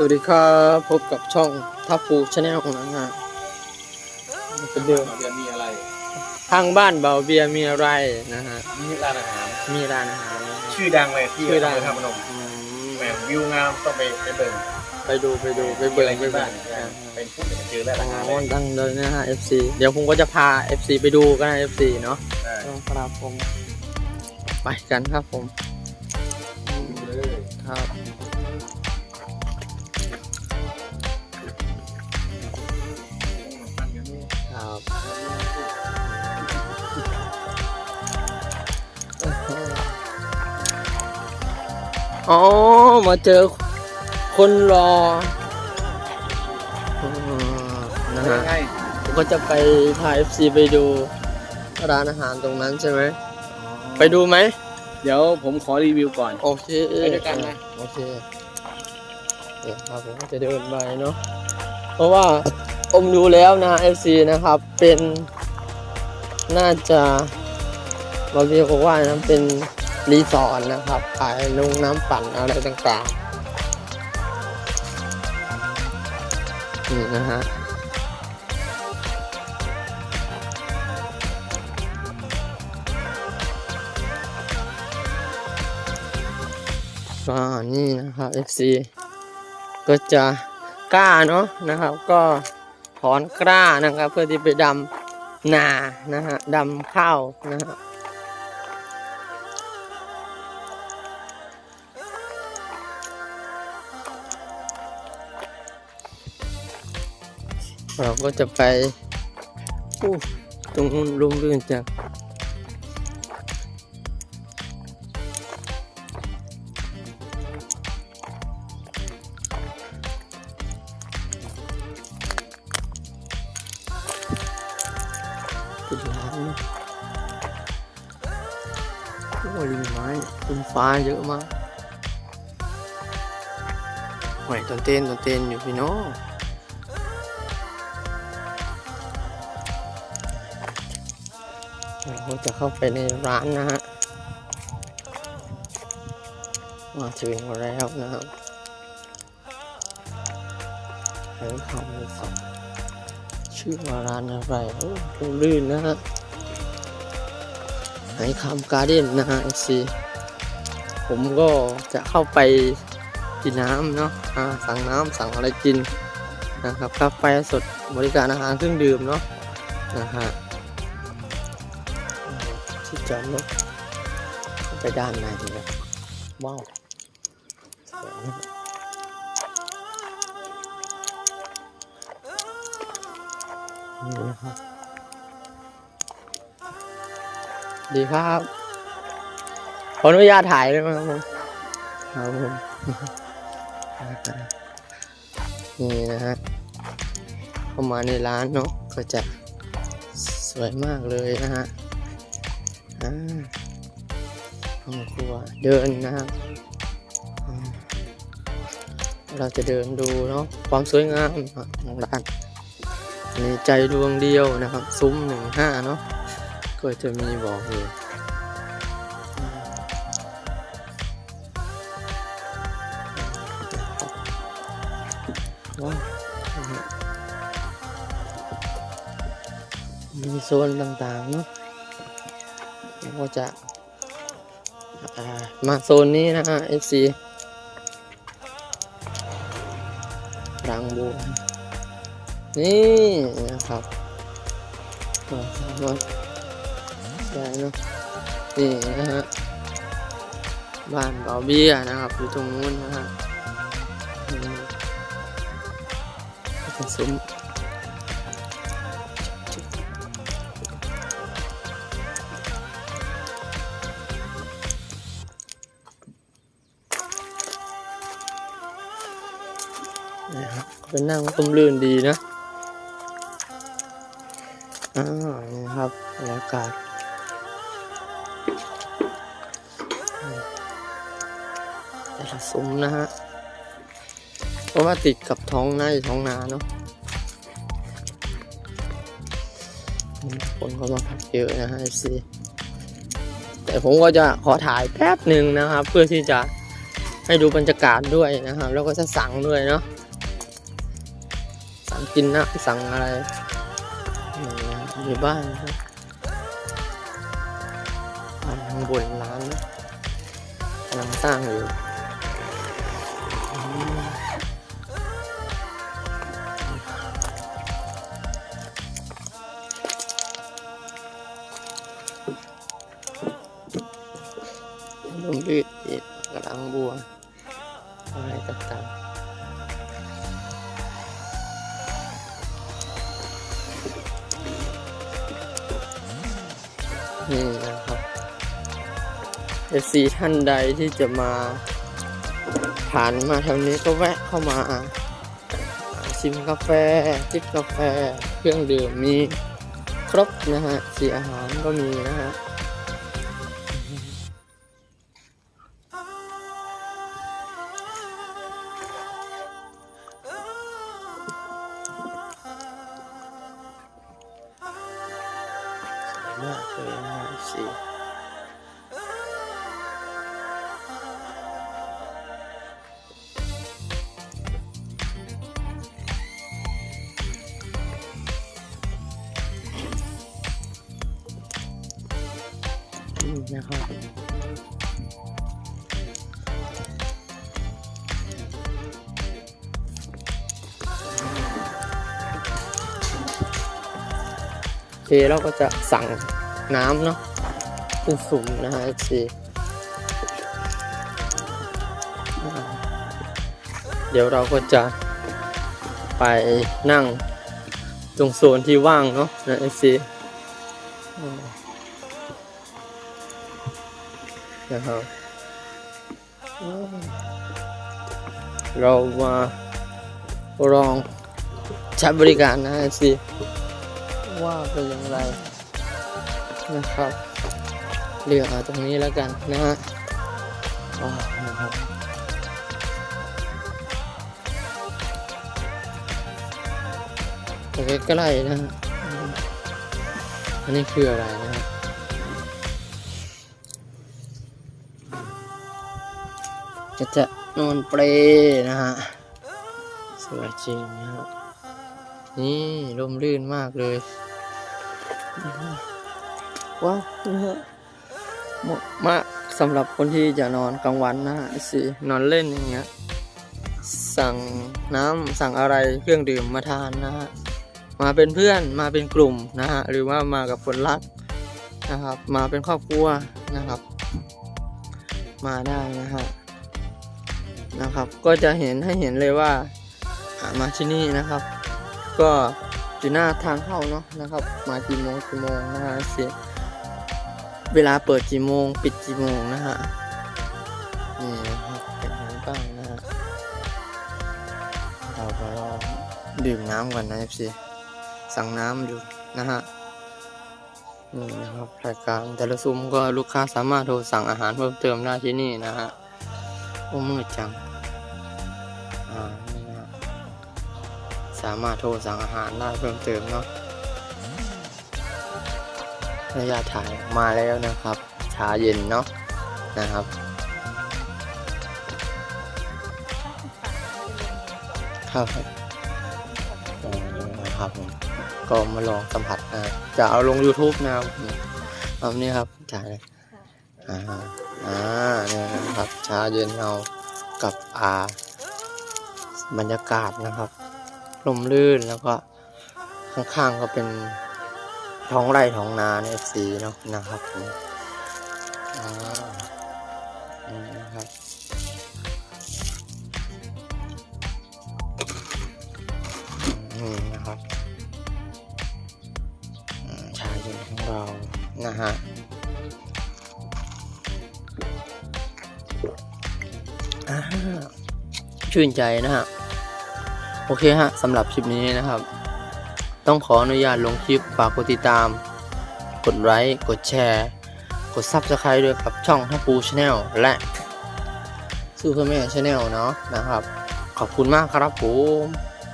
สวัสดีครับพบกับช่องทัฟฟูชาแนลนะฮะเป็นเดิมเดือนมีอะไร ทางบ้านเบาเบียร์มีอะไรนะฮะมีร้านอาหาร มีร้านอาหารนะฮะ ชื่อดังเลยที่ชื่อดังอำเภธาตุพนมอืมแหมวิวงามต้องไปไปเบิ่งไปดูไปดูไปเบิ่งอะไรไปที่เบิ่บ้างนเป็นผู้เป็นเจอแล้วอ๋อาหารอดังเลยนะฮะ FC เดี๋ยวผมก็จะพา FC ไปดูกันนะ FC เนาะใช่ครับผม ไปกันครับผม ครับครับ อ๋อ มาเจอคนรออ๋อนะฮะใช่ผมก็จะไปพา FC ไปดูร้านอาหารตรงนั้นใช่ไหม ไปดูไหม เดี๋ยวผมขอรีวิวก่อน โอเคไปด้วยกันนะ โอเค เดี๋ยวครับผมก็จะเดินไปเนาะ เพราะว่าผมดูแล้วนะ FC นะครับ เป็น น่าจะบางทีบอกว่านะเป็น รีสอร์ทนะครับขายลงน้ำปั่นอะไรต่างๆ นี่นะฮะก็นี่นะครับ FC ก็จะกล้าเนาะนะครับ ก็ถอนกล้านะครับ เพื่อที่ไปดำนานะฮะดำข้าวนะฮะ เราก็จะไปตรงนู้นร่มรื่นจังติดร้านนะโอ้ยลิงไม้ลิงฟ้าเยอะมากหอยต้นเต้นต้นเต้นอยู่พี่น้อง เราจะเข้าไปในร้านนะฮะ มาถึงแล้วนะครับเห็นคำเลยสักชื่อว่าร้านอะไรโอ้ดูลื่นนะฮะไหนคำการ์เด้นนะฮะซีผมก็จะเข้าไปกินน้ำเนาะอ่าสั่งน้ำสั่งอะไรกินนะครับกาแฟสดบริการอาหารเครื่องดื่มเนาะนะฮะ จอดรถไปด้านในเลยว้าวสวยนะนี่นะครับ ดีครับขออนุญาตถ่ายได้ไหมครับผมครับผมนี่นะฮะเข้ามาในร้านเนาะก็จะสวยมากเลยนะฮะ อ่าห้องครัวเดินนะฮะอ่าเราจะเดินดูเนาะความสวยงามของร้านมีใจดวงเดียวนะครับ ซุ้มหนึ่งห้าเนาะก็จะมีบอกอยู่ว้าวมีโซนต่างๆเนาะ ก็จะามาโซนนี้นะฮะ FC รังบัวนี่นะครับก็สมาได้เนะนี่นะฮะ บ้านเบาเบี้ยนะครับ อยู่ตรงนู้นนะฮะอืมก็เป็นซุ้ม เป็นนั่งตุ้มลื่นดีนะอ่านี่ครับบรรยากาศแต่ละซุ้มนะฮะ เพราะว่าติดกับท้องนาอยู่ท้องนาเนาะคนก็มาพักเยอะนะฮะสิแต่ผมก็จะขอถ่ายแป๊บหนึ่งนะครับ เพื่อที่จะให้ดูบรรยากาศด้วยนะครับ แล้วก็จะสั่งด้วยเนาะ กินนะสั่งอะไรอยู่บ้านนะครับบ้างบนร้านกำลังสร้างอยู่ลมยืด นี่นะครับ FC ท่านใดที่จะมาผ่านมาทางนี้ก็แวะเข้ามาชิมกาแฟจิบกาแฟ เครื่องดื่มมีครบนะฮะสีอาหารก็มีนะฮะ มากเลยนะฮะสีนี่นะครับโอเคเราก็จะสั่ง น้ำเนาะเป็นสุ่มนะฮะสีเดี๋ยวเราก็จะไปนั่งตรงโซนที่ว่างเนาะนะเอซีนะครับเรามาลองใช้บริการนะเอซีว่าเป็นอย่างไร นะครับเลือกเอาตรงนี้แล้วกันนะฮะนะครับโอเคใกล้ๆนะฮะอันนี้คืออะไรนะฮะจะจะนอนเปรนะฮะสวยจริงนะฮะนี่ร่มรื่นมากเลย ว้าวนะฮะเหมาะมากสำหรับคนที่จะนอนกลางวันนะฮะสินอนเล่นอย่างเงี้ย สั่งน้ำสั่งอะไรเครื่องดื่มมาทานนะฮะ มาเป็นเพื่อนมาเป็นกลุ่มนะฮะ หรือว่ามากับคนรักนะครับ มาเป็นครอบครัวนะครับ มาได้นะฮะนะครับ ก็จะเห็นให้เห็นเลยว่าอ่ามาที่นี่นะครับ ก็อยู่หน้าทางเข้าเนาะนะครับ มากี่โมงกี่โมงนะฮะเสีย เวลาเปิดกี่โมง ปิดกี่โมงนะฮะ นี่นะครับเป็นอย่างบ้างนะฮะ เราก็ลองดื่มน้ำก่อนนะเอฟซีสั่งน้ำอยู่นะฮะ นี่นะครับรายการแต่ละซุ้มก็ลูกค้าสามารถโทรสั่งอาหารเพิ่มเติมได้ที่นี่นะฮะ โอ้มืดจัง อ่า นี่นะสามารถโทรสั่งอาหารได้เพิ่มเติมเนาะ ระยะถ่ายมาแล้วนะครับชาเย็นเนาะนะครับครับนะครับผมก็มาลองสัมผัสนะจะเอาลง YouTube นะครับเอานี่ครับจ่ายเลยอ่าอ่าเนี่ยนะครับชาเย็นเอากับอาบรรยากาศนะครับลมลื่นแล้วก็ข้างๆก็เป็น ท้องไร่ท้องนาในเอฟซีเนาะนะครับผมอ่านี่นะครับนี่นะครับอืมชาเย็นของเรานะฮะอ่าชื่นใจนะฮะ โอเคฮะสำหรับคลิปนี้นะครับ ต้องขออนุญาตลงคลิปฝากกดติดตาม กดไลค์กดแชร์ กด Subscribe ด้วยกับช่องทัพปูชาแนลและซูเปอร์แมนชาแนลเนาะนะครับ ขอบคุณมากครับผม